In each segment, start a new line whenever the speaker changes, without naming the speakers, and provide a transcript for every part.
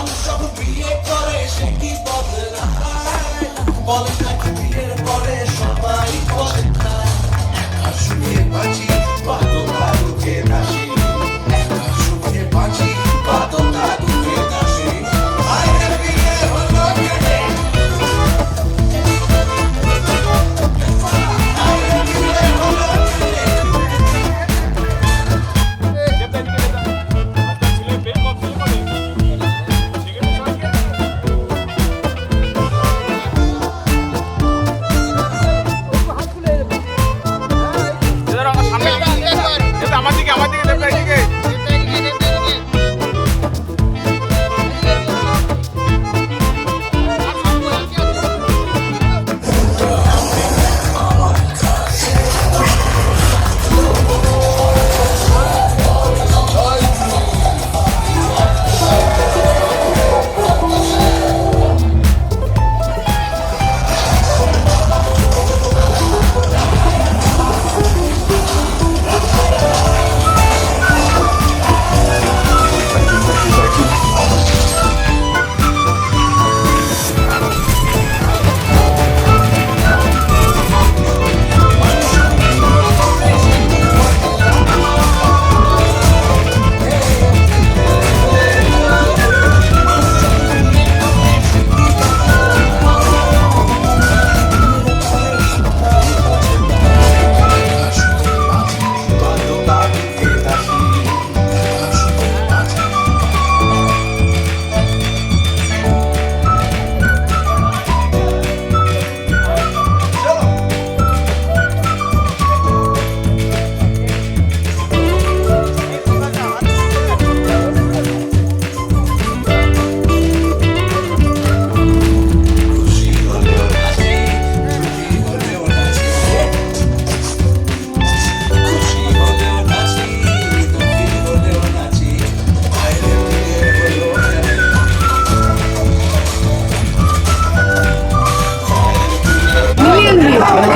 মানুষ যখন বিয়ে করে, সে কি বদলায় বলে নাকি বিয়ের পরে সবাই বদলায় একা শুয়ে বাঁচি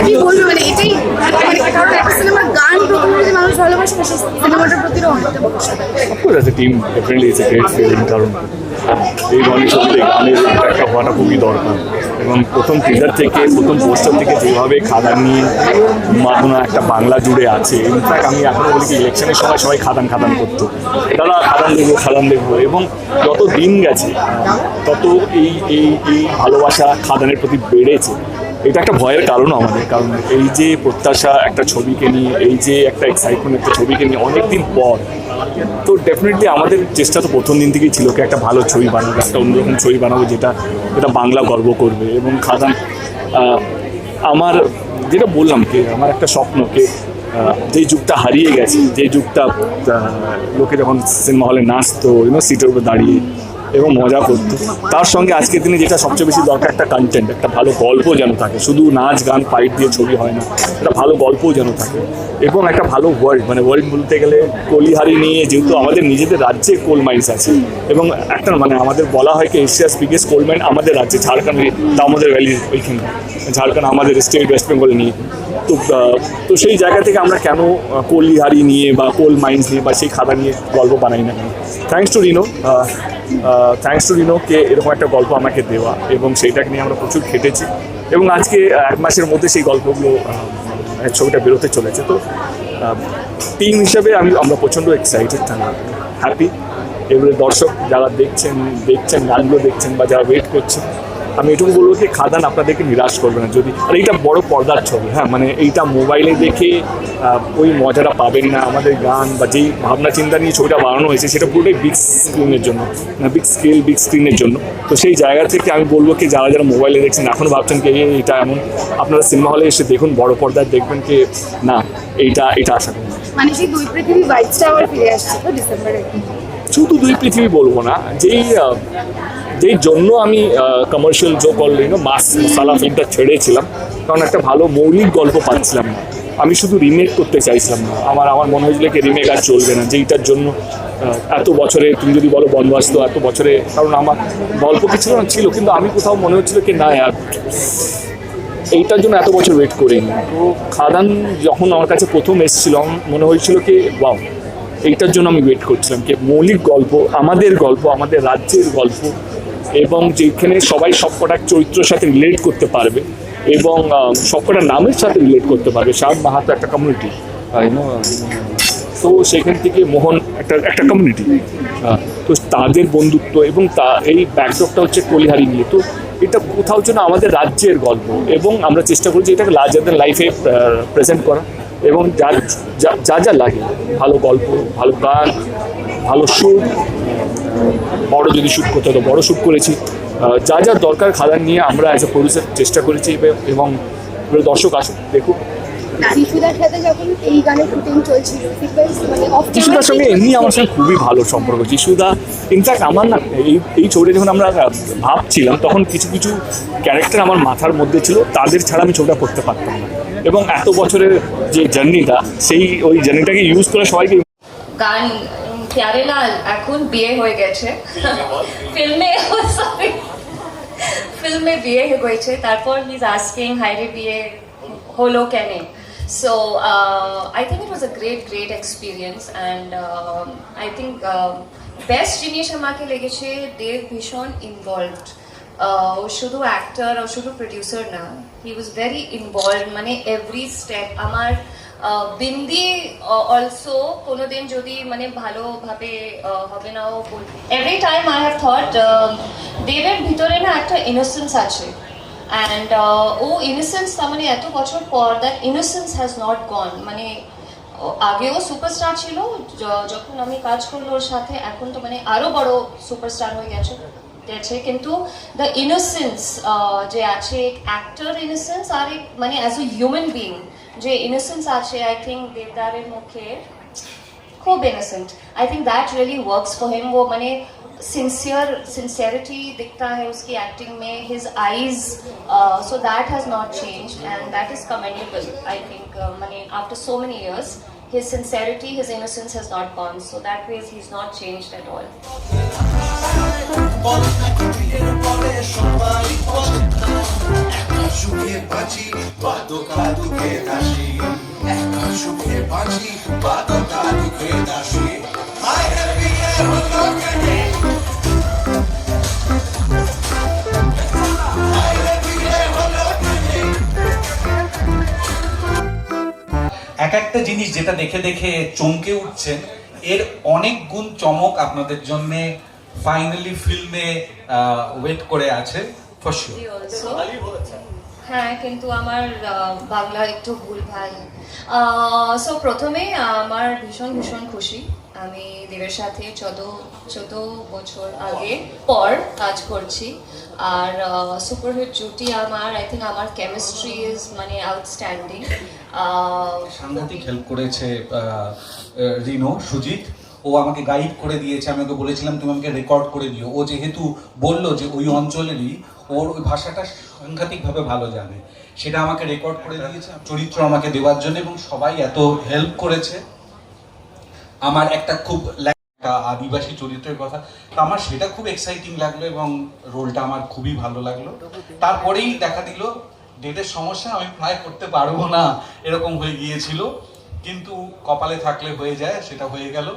কি বলব মানে এটাই মানে কারণ একটা সিনেমার গান প্রথমে যে মানুষ ভালোবাসে না সেই সিনেমাটার প্রতিও অনেকটা ভরসা থাকে।
It's a great feeling কারণ এই ধরনের ছবিতে গানের একটা হওয়াটা খুবই দরকার। এবং প্রথম টিজার থেকে প্রথম পোস্টার থেকে যেভাবে খাদান নিয়ে মাদনা একটা বাংলা জুড়ে আছে ইনফ্যাক্ট আমি এখনও বলি কি ইলেকশনের সময় সবাই খাদান খাদান করতো। দাদা খাদান দেখব খাদান দেখব এবং যত দিন গেছে তত এই এই এই ভালোবাসা খাদানের প্রতি বেড়েছে। এটা একটা ভয়ের কারণ আমাদের, কারণ এই যে প্রত্যাশা একটা ছবিকে নিয়ে, এই যে একটা এক্সাইটমেন্ট একটা ছবিকে নিয়ে অনেকদিন পর, তো ডেফিনেটলি আমাদের চেষ্টা তো প্রথম দিন থেকেই ছিল কি একটা ভালো ছবি বানাবো, একটা অন্যরকম ছবি বানাবো যেটা এটা বাংলা গর্ব করবে। এবং খাদান আমার যেটা বললাম কি, আমার একটা স্বপ্ন কে যেই যুগটা হারিয়ে গেছে যে যুগটা লোকে যখন সিনেমা হলে নাচতো ইউনো সিটের উপর দাঁড়িয়ে এবং মজা করতো। তার সঙ্গে আজকের দিনে যেটা সবচেয়ে বেশি দরকার, একটা কন্টেন্ট একটা ভালো গল্প যেন থাকে। শুধু নাচ, গান ফাইট দিয়ে ছবি হয় না, একটা ভালো গল্পও যেন থাকে। এবং একটা ভালো ওয়ার্ল্ড মানে ওয়ার্ল্ড বলতে গেলে কলিহারি নিয়ে যেহেতু আমাদের নিজেদের রাজ্যে কোল মাইন্স আছে, এবং একটা মানে আমাদের বলা হয় কি এশিয়াস বিগেস্ট কোল মাইন আমাদের রাজ্যে, ঝাড়খণ্ড দামোদর ভ্যালি ওইখানে, ঝাড়খণ্ড আমাদের স্টেট ওয়েস্ট বেঙ্গল নিয়ে। তো তো সেই জায়গা থেকে আমরা কেন কলিহারি নিয়ে বা কোল মাইন্স নিয়ে বা সেই খাদা নিয়ে গল্প বানাই না thanks to Rino thanks to রিনোকে এরকম একটা গল্প আমাকে দেওয়া এবং সেইটাকে নিয়ে আমরা প্রচুর খেটেছি এবং আজকে এক মাসের মধ্যে সেই গল্পগুলো ছবিটা বেরোতে চলেছে। তো টিম হিসাবে আমি, আমরা প্রচণ্ড এক্সাইটেড হ্যাপি এবারে দর্শক যারা দেখছেন দেখছেন, গানগুলো দেখছেন বা যারা ওয়েট করছেন আমি এটুকু বলব যে খাদান আপনাদেরকে নিরাশ করবে না। যদি আর এইটা বড় পর্দার ছবি হ্যাঁ মানে এইটা মোবাইলে দেখে ওই মজাটা পাবেন না। আমাদের গান বা যেই ভাবনা চিন্তা নিয়ে ছবিটা বানানো হয়েছে সেটা পুরোটাই বিগ স্ক্রিনের জন্য বিগ স্কেল বিগ স্ক্রিনের জন্য। তো সেই জায়গা থেকে আমি বলব কি যারা যারা মোবাইলে দেখছেন এখনও ভাবছেন কি এই এটা এমন? আপনারা সিনেমা হলে এসে দেখুন বড় পর্দায় দেখবেন কি না এইটা এটা আশা করি
মানে সেই দুই পৃথিবী বাইকটা আবার ফিরে আসছে তো ডিসেম্বরে
শুধু দুই পৃথিবী বলব না যেই যেই জন্য আমি commercial Joe call you know mass masala ফিল্মটা ছেড়েছিলাম, কারণ একটা ভালো মৌলিক গল্প পাচ্ছিলাম না। আমি শুধু রিমেক করতে চাইছিলাম না। আমার আমার মনে হয়েছিল কি রিমেক আর চলবে না যেইটার জন্য এত বছরে, তুমি যদি বলো বনবাস্ত এত বছরে, কারণ আমার গল্প কিছু না ছিল, কিন্তু আমি কোথাও মনে হচ্ছিল কি না আর এইটার জন্য এত বছর ওয়েট করিনি। তো খাদান যখন আমার কাছে প্রথম এসেছিল মনে হয়েছিল কি বাও এইটার জন্য আমি ওয়েট করছিলাম কি, মৌলিক গল্প, আমাদের গল্প, আমাদের রাজ্যের গল্প এবং যেখানে সবাই সবকটা চরিত্রের সাথে রিলেট করতে পারবে এবং সবকটা নামের সাথে রিলেট করতে পারবে। সাত মাহাতো একটা কমিউনিটি তো সেখান থেকে মোহন একটা একটা কমিউনিটি তো তাদের বন্ধুত্ব এবং তা এই ব্যাকড্রপটা হচ্ছে কলিহারি নিয়ে। তো এটা কোথাও যেন আমাদের রাজ্যের গল্প এবং আমরা চেষ্টা করছি এটাকে লার্জার লাইফে প্রেজেন্ট করা এবং যা- যা যা লাগে ভালো গল্প ভালো গান ভালো শ্যুট বড় যদি শ্যুট করতে হতো বড় শ্যুট করেছি। যা যা দরকার খাদান নিয়ে আমরা অ্যাজ এ প্রডিউসার চেষ্টা করেছি এবার- এবং দর্শক আসুন দেখুন
শিশুদার সাথে যখন এই গানের শুটিং চলছিল সিকোয়েন্স মানে
যিশুদার সঙ্গে এমনি আমার সঙ্গে খুবই ভালো সম্পর্ক। যিশুদা ইনফ্যাক্ট আমার না এই এই ছবিটা যখন আমরা ভাবছিলাম তখন কিছু কিছু ক্যারেক্টার আমার মাথার মধ্যে ছিল তাদের ছাড়া আমি ছবিটা করতে পারতাম না। এবং এত বছরের যে জার্নিটা সেই ওই জার্নিটাকে ইউজ করে সবাইকে
গান উম, প্যারে লাল এখন বিয়ে হয়ে গেছে ফিল্মে সরি ফিল্মে বিয়ে হয়ে গেছে তারপর হিজ আস্কিং হাইরে বিয়ে হলো কেন so I think it was a great great experience and I think best জিনিস আমাকে লেগেছে দেব ভীষণ ইনভলভড ও শুধু অ্যাক্টর ও শুধু প্রডিউসার না হি ওয়াজ ভেরি ইনভলভ মানে এভরি স্টেপ আমার বিন্দি অলসো কোনোদিন যদি মানে ভালোভাবে হবে না ও every time I have thought দেবের ভিতরে না একটা ইনোসেন্স আছে। অ্যান্ড ও ইনোসেন্স তার মানে এত বছর পর that innocence has not gone মানে আগেও সুপারস্টার ছিল যখন আমি কাজ করল ওর সাথে, এখন তো মানে আরও বড় সুপারস্টার হয়ে গেছে গেছে। কিন্তু দ্য ইনোসেন্স যে আছে অ্যাক্টর ইনোসেন্স আর এক মানে as a human being যে ইনোসেন্স আছে আই থিঙ্ক দেবদারের মুখে खूब innocent I think that really works for him वो मैंने सिंसियर सिंसियरिटी दिखता है उसकी एक्टिंग में his eyes so that has not change and that is commendable I think मैंने after so many years his sincerity, his innocence has not gone. So that way, he's not changed at all.
I have এক
একটা জিনিস যেটা দেখে দেখে চমকে উঠছেন এর অনেক গুণ চমক আপনাদের জন্য ফাইনালি ফিল্মে ওয়েট করে আছে ফর
হ্যাঁ কিন্তু আমার বাংলা একটু ভুল ভালো সো প্রথমে আমার ভীষণ ভীষণ খুশি। আমি দেবের সাথে চোদ্দ চোদ্দ বছর আগে পর কাজ করছি। আর সুপারহিট জুটি আমার আই থিঙ্ক আমার কেমিস্ট্রি ইজ মানে আউটস্ট্যান্ডিং
সাংঘাতিক হেল্প করেছে রিনো, সুজিত। ও আমাকে গাইড করে দিয়েছে, আমি ওকে বলেছিলাম, তুমি আমাকে রেকর্ড করে দিও। ও যেহেতু বলল যে ওই অঞ্চলেরই, ওর ওই ভাষাটা সাংঘাতিকভাবে ভালো জানে। সেটা আমাকে রেকর্ড করে দিয়েছে, চরিত্র আমাকে দেওয়ার জন্য এবং সবাই এত হেল্প করেছে। আমার একটা খুব আদিবাসী চরিত্রের কথা। আমার সেটা খুব এক্সাইটিং লাগল এবং রোলটা আমার খুবই ভালো লাগল। তারপরেই দেখা দিল ডেটের সমস্যা, আমি প্রায় করতে পারব না, এরকম হয়ে গিয়েছিল। কিন্তু কপালে থাকলে হয়ে যায়, সেটা হয়ে গেল।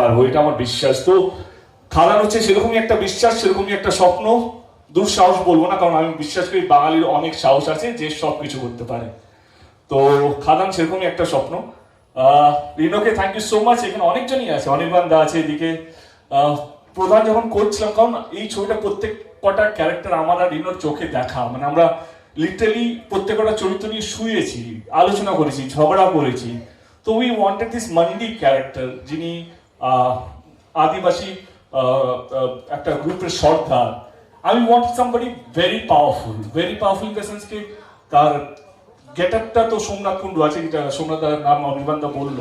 পারব, এটা আমার বিশ্বাস। তো খাদান হচ্ছে সেরকমই একটা বিশ্বাস, সেরকমই একটা স্বপ্ন। দুঃসাহস বলব না, কারণ আমি বিশ্বাস করি বাঙালির অনেক সাহস আছে যে সব কিছু করতে পারে। তো খাদান, সেরকমই একটা স্বপ্ন। রিনোকে থ্যাংক ইউ সো মাচ এখানে অনেকজনই আছে, অনির্বাণ দা আছে এদিকে। প্রধান যখন করছিলাম, কারণ এই ছবিটা প্রত্যেক কটা ক্যারেক্টার আমার আর রিনোর চোখে দেখা। মানে আমরা লিটারালি প্রত্যেক কটা চরিত্র নিয়ে শুয়েছি, আলোচনা করেছি, ঝগড়া করেছি। তো we wanted this Mandi character যিনি আদিবাসী একটা গ্রুপের সর্দার। আমি want somebody very powerful very powerful in the sense কি তার গেট আপটা তো সোমনাথ কুণ্ডু আছে, যেটা সোমনাথ দাদার নাম অনির্বাণ দা বলল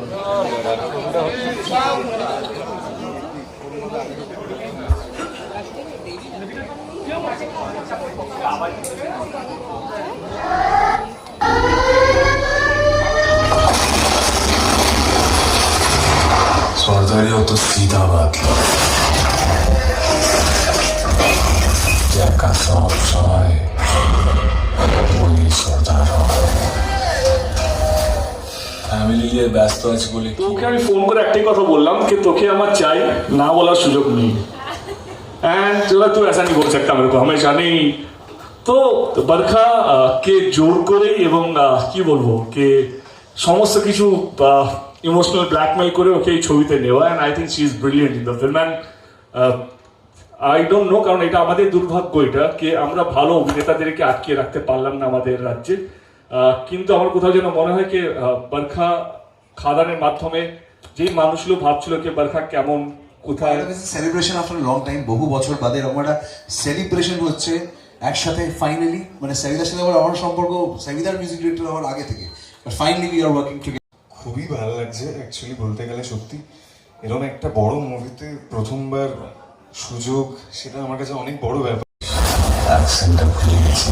Смотрел тут сидовато. सीधा बात लो का सब सवाए वही सरदार ফ্যামিলি নিয়ে ব্যস্ত আছে বলে কি
তোকে আমি ফোন করে একটাই কথা বললাম कि তোকে আমার চাই না বলার সুযোগ নেই एंड चलो तू ऐसा नहीं बोल सकता मेरे को हमेशा नहीं তো বরখা আহ, কে জোর করে এবং আহ, কি বলবো কে সমস্ত কিছু ইমোশনাল ব্ল্যাকমেল করে ওকে এই ছবিতে নেওয়া and I think she is brilliant in the film and I don't know কারণ এটা আমাদের দুর্ভাগ্য এটা কে আমরা ভালো অভিনেতাদেরকে আটকে রাখতে পারলাম না আমাদের রাজ্যে। কিন্তু আমার কোথাও যেন মনে হয় কি বরখা খাদানের মাধ্যমে যেই মানুষগুলো ভাবছিল কি বরখা কেমন কোথায়।
সেলিব্রেশন আফটার লং টাইম বহু বছর বাদে এরকম একটা সেলিব্রেশন হচ্ছে একসাথে ফাইনালি মানে সেভিদার সাথে আবার আমার সম্পর্ক সেভিদার মিউজিক ডিরেক্টর হওয়ার আগে থেকে। Finally we are working together
খুবই ভালো লাগছে অ্যাকচুয়ালি বলতে গেলে সত্যি। এরকম একটা বড় মুভিতে প্রথমবার সুযোগ সেটা আমার কাছে অনেক বড় ব্যাপার।
গেছি।